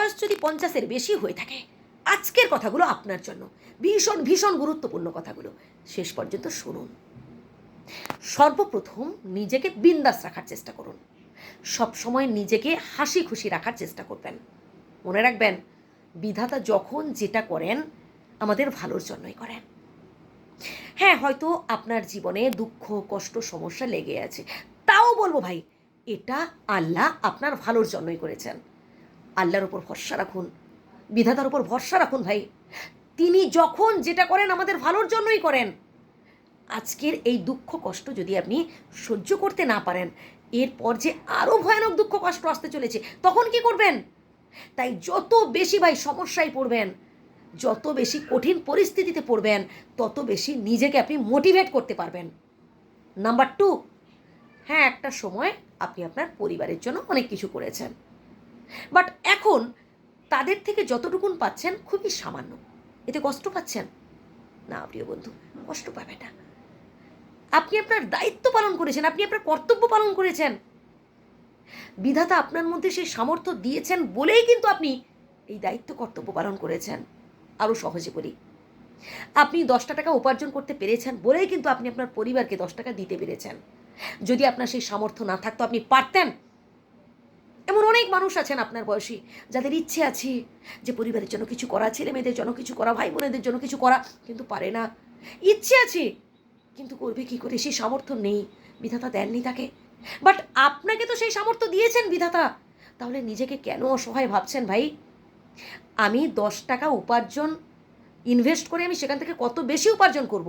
বয়স যদি পঞ্চাশের বেশি হয়ে থাকে, আজকের কথাগুলো আপনার জন্য। ভীষণ ভীষণ গুরুত্বপূর্ণ কথাগুলো। শেষ পর্যন্ত শুনুন। সর্বপ্রথম নিজেকে বিন্দাস রাখার চেষ্টা করুন। সব সময় নিজেকে হাসি খুশি রাখার চেষ্টা করবেন। মনে রাখবেন, বিধাতা যখন যেটা করেন, আমাদের ভালোর জন্যই করেন। হ্যাঁ হয়তো আপনার জীবনে দুঃখ, কষ্ট, সমস্যা লেগে আছে। তাও বলব ভাই, এটা আল্লাহ আপনার ভালোর জন্যই করেছেন। আল্লাহর ওপর ভরসা রাখুন। বিধাতার উপর ভরসা রাখুন ভাই। তিনি যখন যেটা করেন আমাদের ভালোর জন্যই করেন। আজকের এই দুঃখ কষ্ট যদি আপনি সহ্য করতে না পারেন, এরপর যে আরও ভয়ানক দুঃখ কষ্ট আসতে চলেছে, তখন কি করবেন? তাই যত বেশি ভাই সমস্যায় পড়বেন, যত বেশি কঠিন পরিস্থিতিতে পড়বেন, তত বেশি নিজেকে আপনি মোটিভেট করতে পারবেন। নাম্বার টু হ্যাঁ একটা সময় আপনি আপনার পরিবারের জন্য অনেক কিছু করেছেন। বাট এখন তাদের থেকে যতটুকুন পাচ্ছেন খুবই সামান্য। এতে কষ্ট পাচ্ছেন? না, প্রিয় বন্ধু, কষ্ট পাবে না। আপনি আপনার দায়িত্ব পালন করেছেন, আপনি আপনার কর্তব্য পালন করেছেন। বিধাতা আপনার মধ্যে সেই সামর্থ্য দিয়েছেন বলেই কিন্তু আপনি এই দায়িত্ব, কর্তব্য পালন করেছেন। আরও সহজে বলি। আপনি দশটা টাকা উপার্জন করতে পেরেছেন বলেই কিন্তু আপনি আপনার পরিবারকে দশ টাকা দিতে পেরেছেন। যদি আপনার সেই সামর্থ্য না থাকতো, আপনি পারতেন এমন অনেক মানুষ আছেন আপনার বয়সী, যাদের ইচ্ছে আছে যে পরিবারের জন্য কিছু করা, ছেলে মেয়েদের জন্য কিছু করা, ভাই বোনেদের জন্য কিছু করা, কিন্তু পারে না। ইচ্ছে আছে, কিন্তু করবে কি করে? সেই সামর্থ্য নেই, বিধাতা দেননি তাকে। বাট আপনাকে তো সেই সামর্থ্য দিয়েছেন বিধাতা। তাহলে নিজেকে কেন অসহায় ভাবছেন ভাই? আমি দশ টাকা উপার্জন ইনভেস্ট করে আমি সেখান থেকে কত বেশি উপার্জন করব?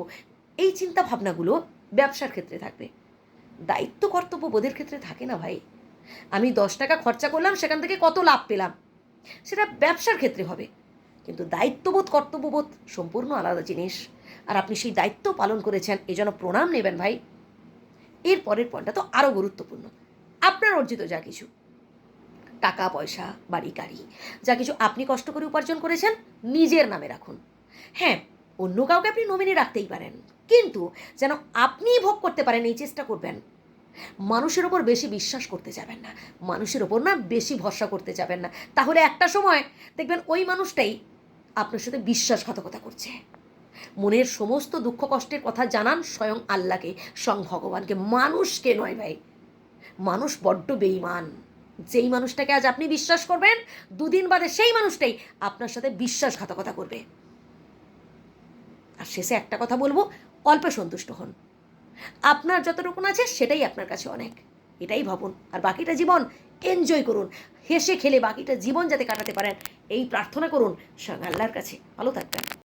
এই চিন্তা ভাবনাগুলো ব্যবসার ক্ষেত্রে থাকবে। দায়িত্ব কর্তব্য বোধের ক্ষেত্রে থাকে না ভাই। আমি দশ টাকা খরচা করলাম, সেখান থেকে কত লাভ পেলাম? সেটা ব্যবসার ক্ষেত্রে হবে। কিন্তু দায়িত্ববোধ, কর্তব্যবোধ সম্পূর্ণ আলাদা জিনিস। আর আপনি সেই দায়িত্ব পালন করেছেন এজন্য প্রণাম নেবেন ভাই। এর পরের পয়েন্টটা তো আরও গুরুত্বপূর্ণ। আপনার অর্জিত যা কিছু। টাকা, পয়সা, বাড়ি, গাড়ি, যা কিছু আপনি কষ্ট করে উপার্জন করেছেন, নিজের নামে রাখুন। হ্যাঁ অন্য কাউকে আপনি নমিনি রাখতেই পারেন। কিন্তু যেন আপনিই ভোগ করতে পারেন, এই চেষ্টা করবেন। মানুষের ওপর বেশি বিশ্বাস করতে যাবেন না। মানুষের ওপর না বেশি ভরসা করতে যাবেন না। তাহলে একটা সময় দেখবেন ওই মানুষটাই আপনার সাথে বিশ্বাসঘাতকতা করছে। মনের সমস্ত দুঃখ কষ্টের কথা জানান স্বয়ং আল্লাহকে, স্বয়ং ভগবানকে। মানুষকে নয় ভাই, মানুষ বড্ড বেইমান যেই মানুষটাকে আজ আপনি বিশ্বাস করবেন, দুদিন বাদে সেই মানুষটাই আপনার সাথে বিশ্বাসঘাতকতা করবে। আর শেষে একটা কথা বলব, অল্পে সন্তুষ্ট হন। আপনার যতটুকুন আছে সেটাই আপনার কাছে অনেক। এটাই ভাবুন। আর বাকিটা জীবন এনজয় করুন। হেসে খেলে বাকিটা জীবন যাতে কাটাতে পারেন, এই প্রার্থনা করুন স্বয়ং আল্লাহর কাছে। ভালো থাকবেন।